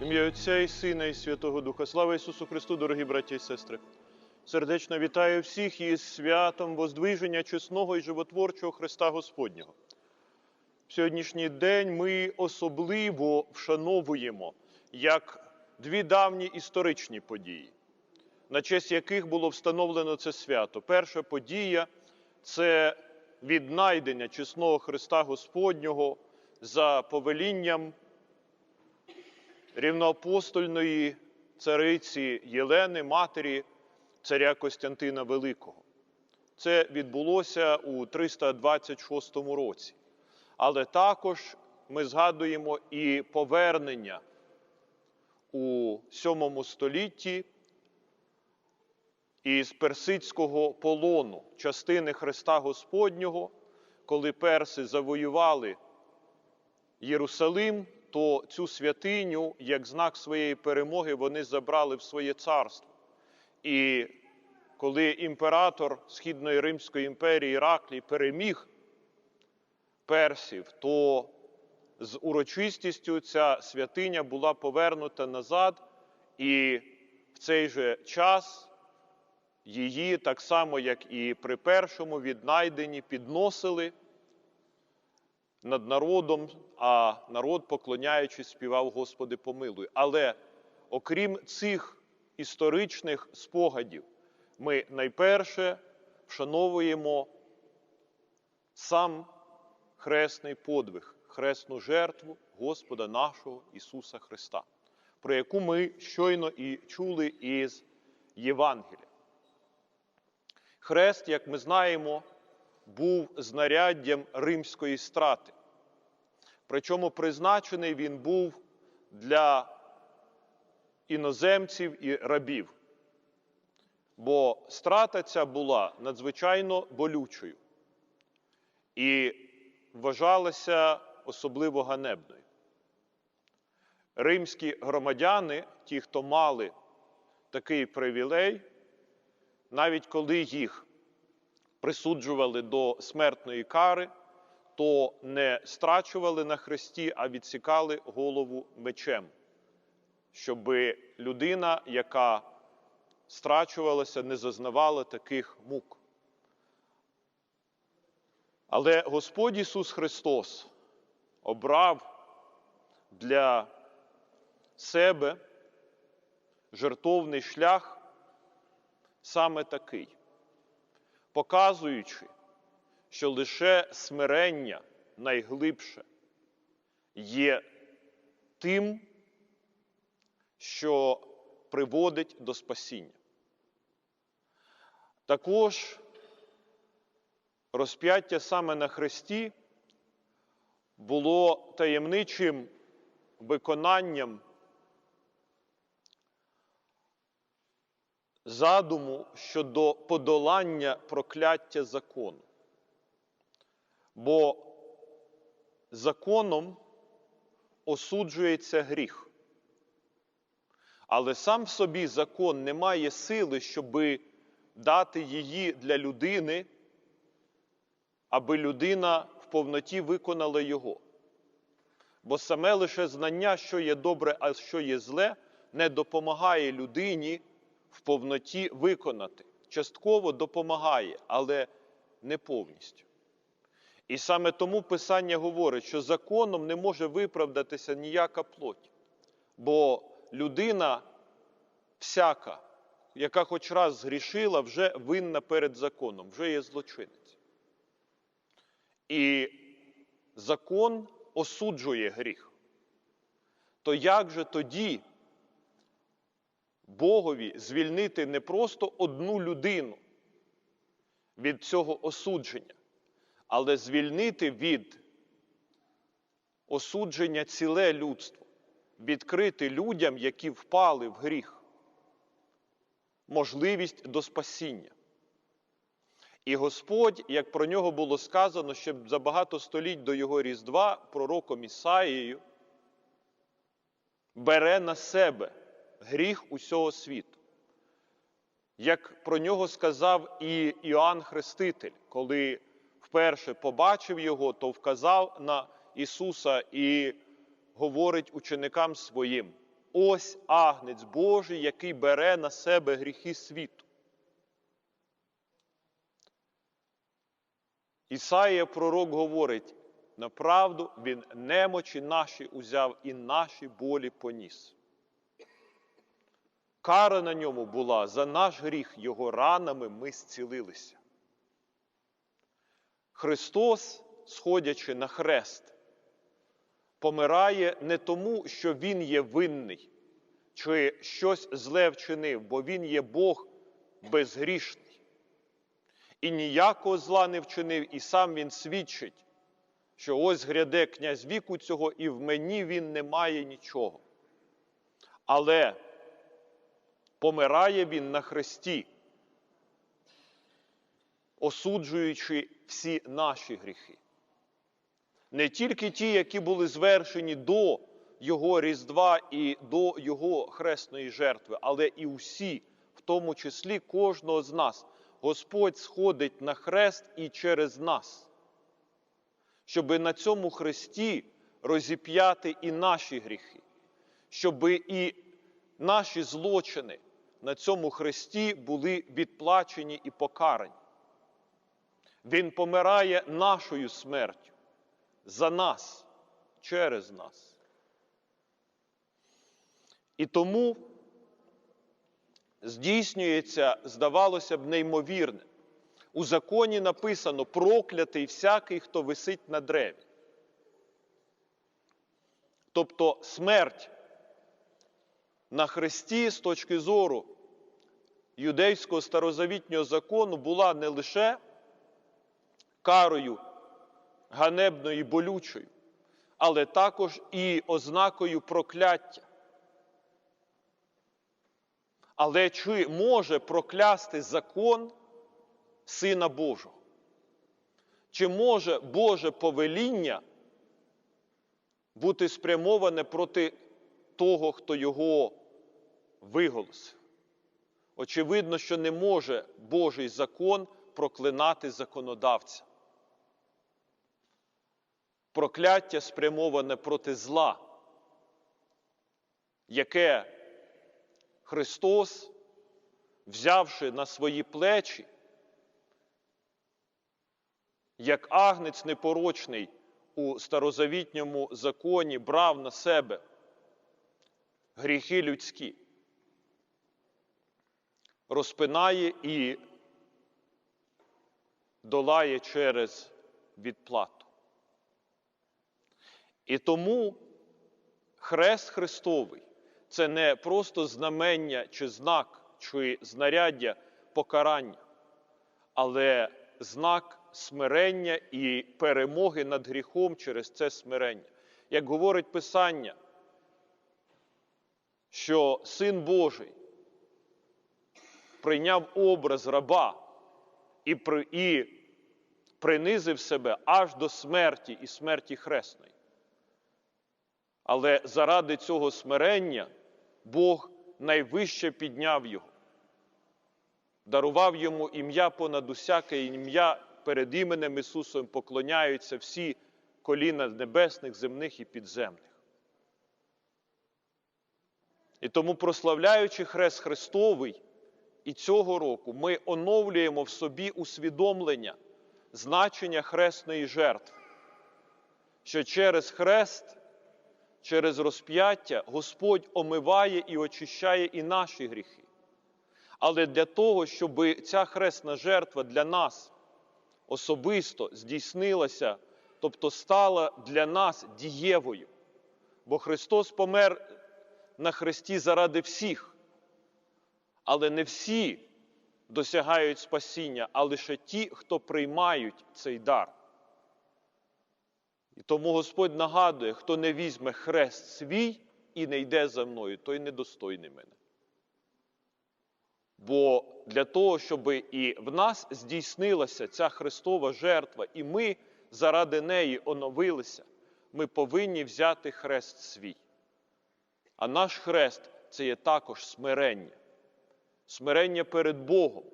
Ім'я Отця і Сина, і Святого Духа. Слава Ісусу Христу, дорогі браті і сестри. Сердечно вітаю всіх із святом Воздвиження чесного і животворчого Христа Господнього. В сьогоднішній день ми особливо вшановуємо як дві давні історичні події, на честь яких було встановлено це свято. Перша подія це віднайдення чесного Христа Господнього за повелінням рівноапостольної цариці Єлени, матері царя Костянтина Великого. Це відбулося у 326 році. Але також ми згадуємо і повернення у 7 столітті із персидського полону частини Христа Господнього, коли перси завоювали Єрусалим, то цю святиню, як знак своєї перемоги, вони забрали в своє царство. І коли імператор Східної Римської імперії Іраклій переміг персів, то з урочистістю ця святиня була повернута назад, і в цей же час її, так само як і при першому віднайденні, підносили над народом, а народ, поклоняючись, співав Господи, помилуй. Але окрім цих історичних спогадів, ми найперше вшановуємо сам хресний подвиг, хресну жертву Господа нашого Ісуса Христа, про яку ми щойно і чули із Євангелія. Хрест, як ми знаємо, був знаряддям римської страти. Причому призначений він був для іноземців і рабів. Бо страта ця була надзвичайно болючою і вважалася особливо ганебною. Римські громадяни, ті, хто мали такий привілей, навіть коли їх присуджували до смертної кари, то не страчували на хресті, а відсікали голову мечем, щоб людина, яка страчувалася, не зазнавала таких мук. Але Господь Ісус Христос обрав для себе жертовний шлях саме такий, показуючи, що лише смирення найглибше є тим, що приводить до спасіння. Також розп'яття саме на хресті було таємничим виконанням задуму щодо подолання прокляття закону. Бо законом осуджується гріх. Але сам в собі закон не має сили, щоби дати її для людини, аби людина в повноті виконала його. Бо саме лише знання, що є добре, а що є зле, не допомагає людині в повноті виконати. Частково допомагає, але не повністю. І саме тому Писання говорить, що законом не може виправдатися ніяка плоть. Бо людина всяка, яка хоч раз згрішила, вже винна перед законом, вже є злочинець. І закон осуджує гріх. То як же тоді Богові звільнити не просто одну людину від цього осудження, але звільнити від осудження ціле людство, відкрити людям, які впали в гріх, можливість до спасіння. І Господь, як про нього було сказано ще за багато століть до його Різдва, пророком Ісаїєю, бере на себе гріх усього світу. Як про нього сказав і Іоанн Хреститель, коли вперше побачив його, то вказав на Ісуса і говорить ученикам своїм: ось агнець Божий, який бере на себе гріхи світу. Ісаїя пророк говорить, направду він немочі наші узяв і наші болі поніс. Кара на ньому була за наш гріх, його ранами ми зцілилися. Христос, сходячи на хрест, помирає не тому, що Він є винний, чи щось зле вчинив, бо Він є Бог безгрішний. І ніякого зла не вчинив, і сам Він свідчить, що ось гряде князь віку цього, і в мені він не має нічого. Але помирає він на хресті, осуджуючи всі наші гріхи. Не тільки ті, які були звершені до Його Різдва і до Його хресної жертви, але і усі, в тому числі кожного з нас. Господь сходить на хрест і через нас, щоб на цьому хресті розіп'яти і наші гріхи, щоб і наші злочини на цьому хресті були відплачені і покарані. Він помирає нашою смертю за нас, через нас. І тому здійснюється, здавалося б, неймовірне. У законі написано проклятий всякий, хто висить на древі. Тобто смерть на хресті з точки зору юдейського старозавітнього закону була не лише карою ганебною і болючою, але також і ознакою прокляття. Але чи може проклясти закон Сина Божого? Чи може Боже повеління бути спрямоване проти того, хто його виголосив? Очевидно, що не може Божий закон проклинати законодавця. Прокляття спрямоване проти зла, яке Христос, взявши на свої плечі, як агнець непорочний у старозавітньому законі брав на себе гріхи людські, розпинає і долає через відплату. І тому хрест Христовий це не просто знамення чи знак, чи знаряддя покарання, але знак смирення і перемоги над гріхом через це смирення. Як говорить Писання, що Син Божий прийняв образ раба і, при, і принизив себе аж до смерті і смерті хресної. Але заради цього смирення Бог найвище підняв його, дарував йому ім'я понад усяке ім'я перед іменем Ісусом поклоняються всі коліна небесних, земних і підземних. І тому, прославляючи Хрест Христовий, і цього року ми оновлюємо в собі усвідомлення значення хресної жертви, що через хрест через розп'яття Господь омиває і очищає і наші гріхи. Але для того, щоб ця хресна жертва для нас особисто здійснилася, тобто стала для нас дієвою, бо Христос помер на хресті заради всіх, але не всі досягають спасіння, а лише ті, хто приймають цей дар. І тому Господь нагадує, хто не візьме хрест свій і не йде за мною, той недостойний мене. Бо для того, щоб і в нас здійснилася ця Христова жертва, і ми заради неї оновилися, ми повинні взяти хрест свій. А наш хрест це є також смирення, смирення перед Богом,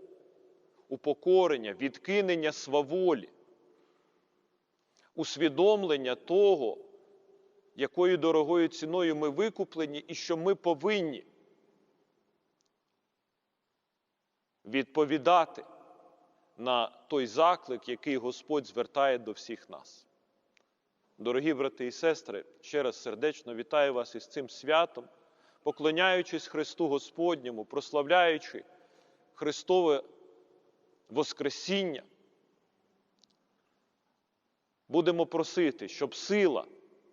упокорення, відкинення сваволі усвідомлення того, якою дорогою ціною ми викуплені, і що ми повинні відповідати на той заклик, який Господь звертає до всіх нас. Дорогі брати і сестри, ще раз сердечно вітаю вас із цим святом, поклоняючись Христу Господньому, прославляючи Христове Воскресіння. Будемо просити, щоб сила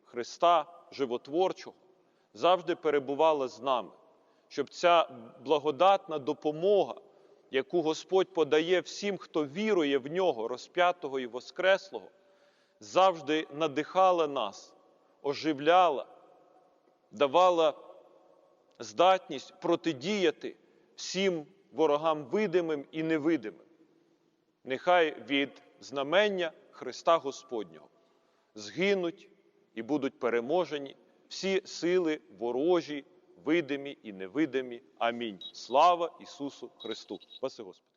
Христа Животворчого завжди перебувала з нами, щоб ця благодатна допомога, яку Господь подає всім, хто вірує в нього, розп'ятого і воскреслого, завжди надихала нас, оживляла, давала здатність протидіяти всім ворогам видимим і невидимим. Нехай від знамення Христа Господнього згинуть і будуть переможені всі сили ворожі, видимі і невидимі. Амінь. Слава Ісусу Христу! Спаси Господи!